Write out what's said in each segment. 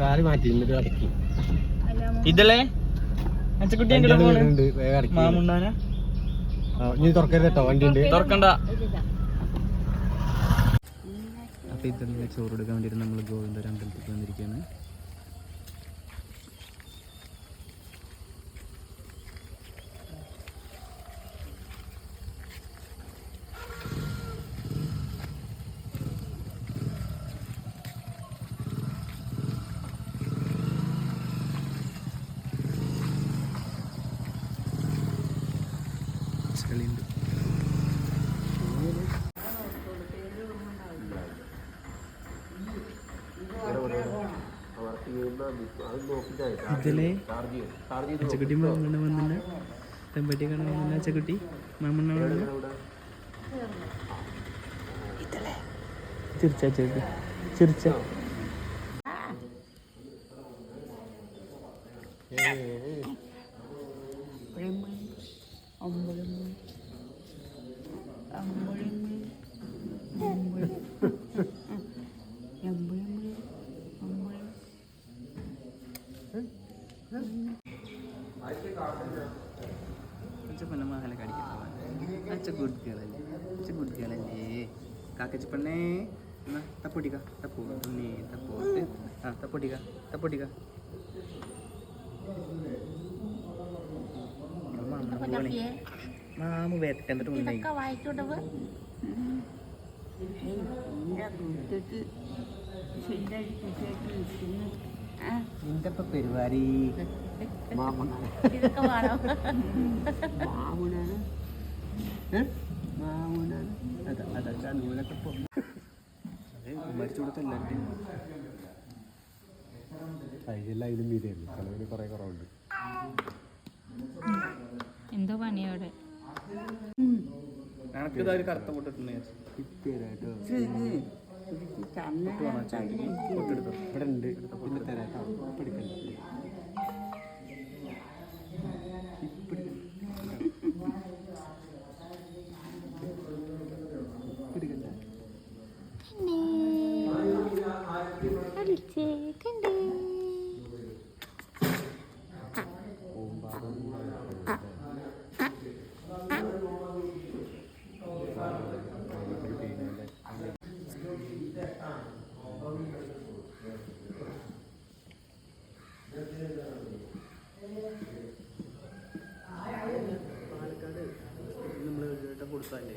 കാൽ മാറ്റി എന്നിട്ട് ഇതല്ലേ? അച്ചക്കുട്ടി ഇനി തുറക്കരുത് കേട്ടോ വണ്ടി ഉണ്ട്. തുറക്കണ്ട. അപ്പൊ ഇതന്നെ ചോറ് എടുക്കാൻ വേണ്ടിയിട്ട് നമ്മൾ ഗോവിന്ദര അമ്പലത്തിൽ വന്നിരിക്കുകയാണ്. ഇതിലെ അച്ചക്കുട്ടി മാമണ്ണ വന്നില്ല തെമ്പട്ടി കാണാൻ വന്നില്ല അച്ചക്കുട്ടി മാമണ്ണ വന്നില്ല ചിരിച്ച അച്ചക്കുട്ടി ചിരിച്ച. കാക്കച്ചപ്പണ്ണേ എന്നാ തപ്പൊട്ടിക്ക തപ്പു ഉണ്ണി തപ്പോ ആ തപ്പൊട്ടിക്ക തപ്പൊട്ടിക്ക മാമു ഉണ്ടായി നിന്റെ ഇപ്പൊ പരിപാടി ഇതൊക്കെ വേണം അതാ അതാ നൂലൊക്കെ ഇപ്പൊ മരിച്ചു കൊടുത്ത എല്ലാവരുടെയും അതിലെല്ലാം അതിലും മീതിയായിരുന്നു ചിലവിന് കുറെ കുറവുണ്ട്. എന്തോ പണിയോടെ കണക്കിതാ ഒരു കറുത്ത പൊട്ടിട്ടുണ്ട് ഇപ്പേരാട്ടോ പൊട്ടെടുത്തോ ഇവിടെ ഉണ്ട്. പിന്നെ തരാം കേട്ടോ ഇപ്പൊ എടുക്കണ്ട ഇപ്പൊ എടുക്കണ്ട. ഇപ്പൊ എടുക്കണ്ട. നമ്മൾ ഒരു കൊടുത്തല്ലേ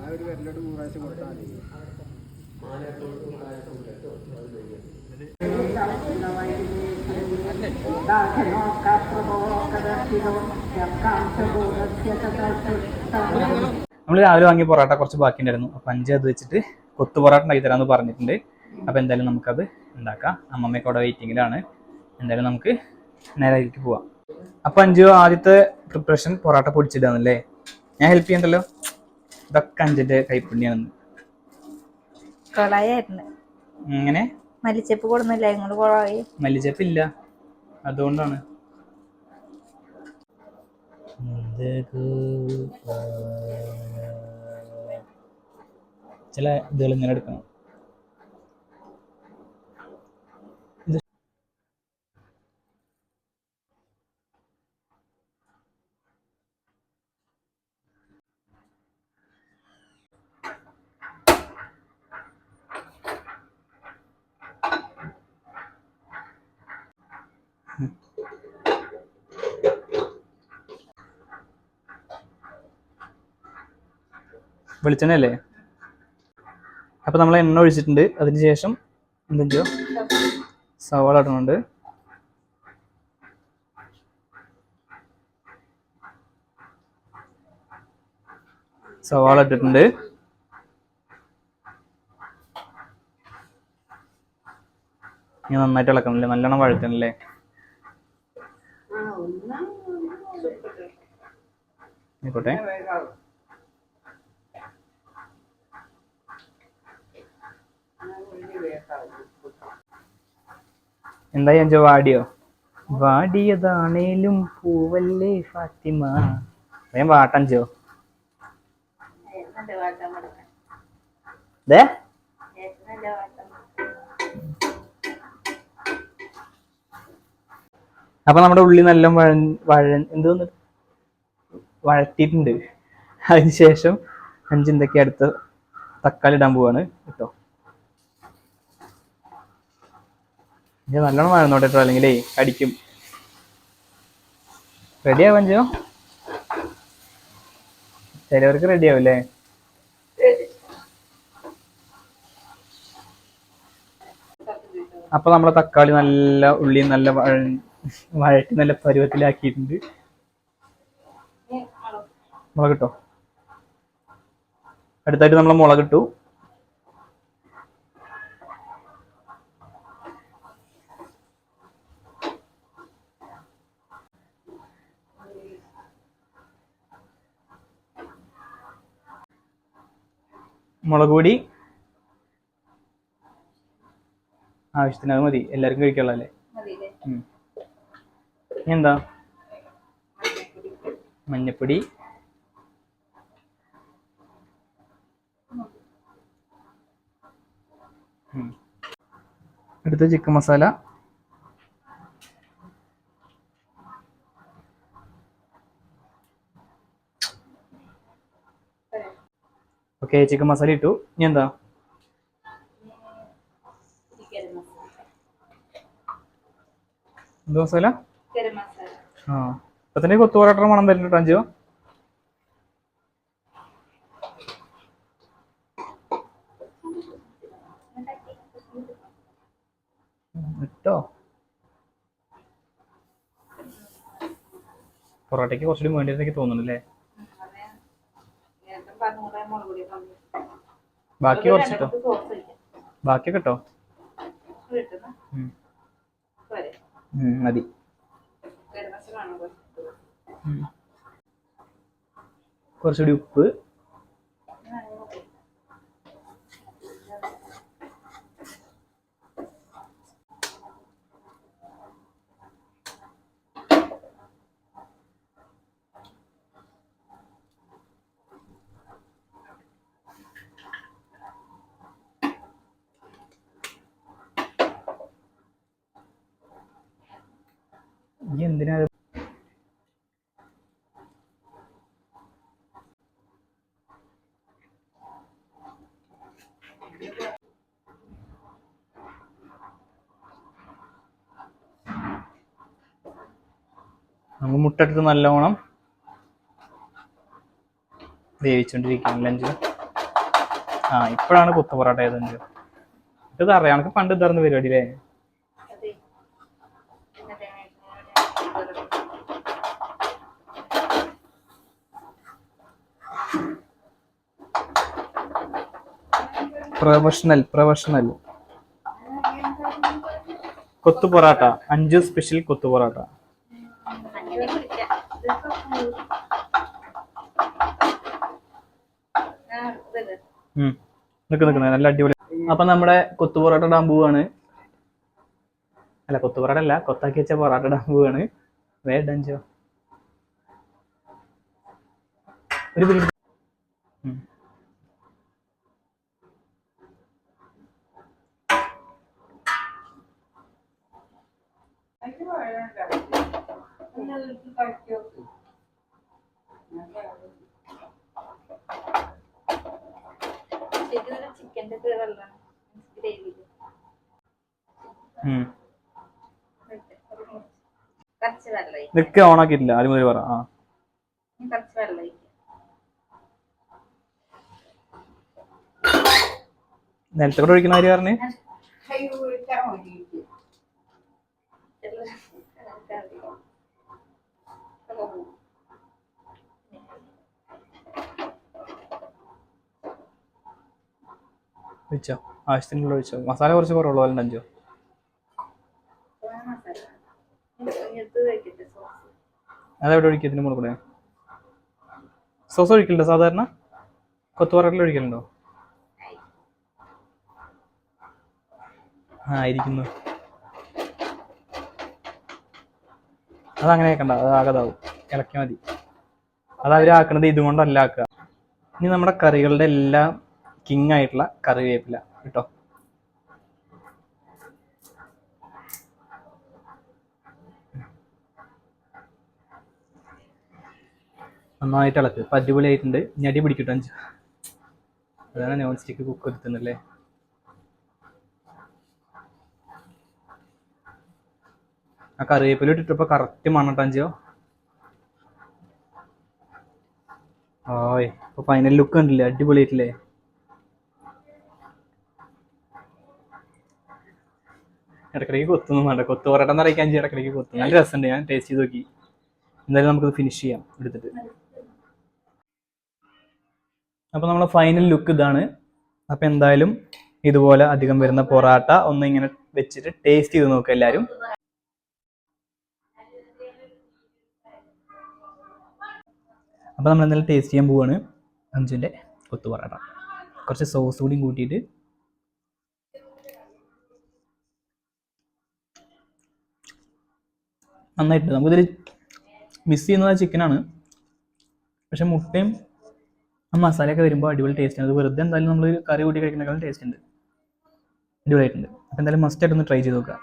ആ ഒരു നമ്മൾ രാവിലെ വാങ്ങിയ പൊറോട്ട കുറച്ച് ബാക്കി ഉണ്ടായിരുന്നു അപ്പം അഞ്ച് അത് വെച്ചിട്ട് കൊത്തു പൊറോട്ട ഉണ്ടാക്കി തരാമെന്ന് പറഞ്ഞിട്ടുണ്ട്. അപ്പൊ എന്തായാലും നമുക്കത് ഉണ്ടാക്കാം. അമ്മമ്മയൊക്കെ അവിടെ വെയിറ്റിങ്ങിലാണ് എന്തായാലും നമുക്ക് നേരെ പോവാം. അപ്പം അഞ്ചു ആദ്യത്തെ പ്രിപ്പറേഷൻ പൊറോട്ട പൊടിച്ചിടാന്നല്ലേ ഞാൻ ഹെൽപ്പ് ചെയ്യണ്ടല്ലോ? ഇതൊക്കെ അഞ്ചിന്റെ കൈപ്പുണ്യാണ് കൊളായിരുന്നു എങ്ങനെ? മല്ലിച്ചപ്പ് കൊടുന്നില്ല ഇങ്ങോട്ട് കൊളായി. മല്ലിച്ചപ്പില്ല. അതുകൊണ്ടാണ്. ചില ഇതുകൾ ഇങ്ങനെ എടുക്കണം. വെളിച്ചെണ്ണ അല്ലേ അപ്പോൾ നമ്മൾ എണ്ണ ഒഴിച്ചിട്ടുണ്ട്. അതിന് ശേഷം എന്തെങ്കിലും സവാള ഇടുന്നുണ്ട് സവാള ഇട്ടിട്ടുണ്ട്. ഇനി നന്നായിട്ട് ഇളക്കണമല്ലേ നല്ലോണം വഴത്തണല്ലേ ആയിക്കോട്ടെ. എന്തായി അഞ്ചോ? വാടിയോ? വാടിയതാണേലും പൂവല്ലേ ഫാത്തിമ? ഞാൻ വാട്ടഞ്ചോ ദേ. അപ്പൊ നമ്മുടെ ഉള്ളി നല്ല വഴ വഴ എന്തോന്ന് വഴറ്റിയിട്ടുണ്ട്. അതിനുശേഷം അഞ്ചിന്തൊക്കെ അടുത്ത് തക്കാളി ഇടാൻ പോവാണ് കേട്ടോ. നല്ലോണം വഴന്നോട്ടെ കേട്ടോ അല്ലെങ്കിലേ അടിക്കും റെഡി ആവാൻ ചെയ്യോ ചിലവർക്ക് റെഡി ആവില്ലേ അപ്പൊ നമ്മുടെ തക്കാളി നല്ല ഉള്ളി നല്ല വഴറ്റി നല്ല പരുവത്തിലാക്കിയിട്ടുണ്ട്. മുളക് ഇട്ടോ അടുത്തായിട്ട് നമ്മൾ മുളക് മുളകുപൊടി മുളക് പൊടി. ആവശ്യത്തിന് അത് മതി. എല്ലാവർക്കും കഴിക്കാനുള്ളതല്ലേ? എന്താ? മഞ്ഞപ്പൊടി. എടുത്ത അടുത്ത chicken masala. Okay chicken masala ഇട്ടു. ഇനി എന്താ? എന്ത് മസാല? ആ. ഇപ്പൊ തന്നെ കൊത്തു പൊറോട്ട മണം വരുന്നുണ്ട് അഞ്ചോ? കേട്ടോ പൊറോട്ടയ്ക്ക് കുറച്ചുകൂടി വേണ്ടി എനിക്ക് തോന്നുന്നു അല്ലേ ബാക്കി കുറച്ചിട്ടോ? ബാക്കി കേട്ടോ മതി. കുറച്ചുകൂടി ഉപ്പ്. ഇനി എന്തിനാ ഇത്? നല്ലോണം മുട്ടെടുത്ത് നല്ലവണ്ണം വേവിച്ചോണ്ടിരിക്കുകയാണ് ലഞ്ച് ആ ഇപ്പോഴാണ് കുത്തു പൊറോട്ട ആയതഞ്ച് ഇത് അറിയാം എനിക്ക് പണ്ട് ഇതായിരുന്നു പരിപാടി അല്ലേ പ്രൊഫഷണൽ പ്രൊഫഷണൽ. കൊത്തു പൊറാട്ട. അഞ്ചു സ്പെഷ്യൽ കൊത്തു പൊറാട്ട. നല്ല അടിപൊളി. അപ്പൊ നമ്മുടെ കൊത്തു പൊറോട്ട ഡാം പോവാണ്. അല്ല കൊത്തു പൊറോട്ട അല്ല കൊത്താക്കി വെച്ച പൊറോട്ട ഡാം പോവാണ്. വേണ്ടഞ്ചോ ഒരു പിടി ഒഴിക്കും നിക്ക് ഓണാക്കിയിട്ടില്ല മുതൽ പറ. കൂടെ ഒഴിക്കുന്ന കാര്യം പറഞ്ഞ്. ഒഴിച്ചോ ആവശ്യത്തിനുള്ള ഒഴിച്ചോ മസാല കുറച്ച് കുറവുള്ളൂ പോലെ അഞ്ചോ? അതെവിടെ ഒഴിക്കുക ഇതിന് മുകളിൽ കൂടെ? സോസ് ഒഴിക്കലുണ്ടോ സാധാരണ? കൊത്തുപറട്ടിൽ ഒഴിക്കലുണ്ടോ? ആ ഇരിക്കുന്നു. അതങ്ങനെ ആക്കണ്ട. അത് ആകതാവും. ഇളക്കിയാൽ മതി. അത് അവരാക്കണത് ഇതുകൊണ്ടല്ല ആക്കുക. ഇനി നമ്മുടെ കറികളുടെ എല്ലാം കിങ് ആയിട്ടുള്ള കറിവേപ്പില കേട്ടോ. നന്നായിട്ട് ഇളക്ക്. ഇപ്പം അടിപൊളിയായിട്ടുണ്ട്. ഇനി അടി പിടിക്കട്ടോ അഞ്ച്. അതാണ് നോൺ സ്റ്റിക്ക് കുക്ക് എടുത്തുന്നല്ലേ? ആ കറിവേപ്പില ഇട്ടിട്ടപ്പോൾ കറക്റ്റ് മണ്ണട്ടോ അഞ്ചോ. ഓയ് ഫൈനൽ ലുക്ക് കണ്ടില്ലേ? അടിപൊളിയായിട്ടില്ലേ? ഇടക്കിടയ്ക്ക് കൊത്തൊന്നും വേണ്ട കൊത്തു പൊറോട്ട എന്ന് അറിയിക്കാൻ ഇടക്കിടയ്ക്ക് കൊത്തു നല്ല രസമുണ്ട് ഞാൻ ടേസ്റ്റ് ചെയ്ത് നോക്കി. എന്തായാലും നമുക്കത് ഫിനിഷ് ചെയ്യാം എടുത്തിട്ട്. അപ്പോൾ നമ്മളെ ഫൈനൽ ലുക്ക് ഇതാണ്. അപ്പോൾ എന്തായാലും ഇതുപോലെ അധികം വരുന്ന പൊറാട്ട ഒന്ന് ഇങ്ങനെ വെച്ചിട്ട് ടേസ്റ്റ് ചെയ്ത് നോക്കുക എല്ലാവരും അപ്പോൾ നമ്മൾ എന്തായാലും ടേസ്റ്റ് ചെയ്യാൻ പോവാണ്. അഞ്ചിന്റെ കൊത്തു പൊറാട്ട. കുറച്ച് സോസ് കൂടിയും കൂട്ടിയിട്ട് നന്നായിട്ട് നമുക്കിതിൽ മിസ് ചെയ്യുന്നത് ചിക്കനാണ് പക്ഷെ മുട്ടയും ആ മസാലയൊക്കെ വരുമ്പോൾ അടിപൊളി ടേസ്റ്റ് ആണ്. അത് വെറുതെ എന്തായാലും നമ്മൾ കറി കൂട്ടി കഴിക്കുന്നതിനേക്കാളും ടേസ്റ്റ് ഉണ്ട്. അടിപൊളിയായിട്ടുണ്ട്. അപ്പോൾ എന്തായാലും മസ്റ്റ് ആയിട്ടൊന്ന് ട്രൈ ചെയ്ത് നോക്കുക.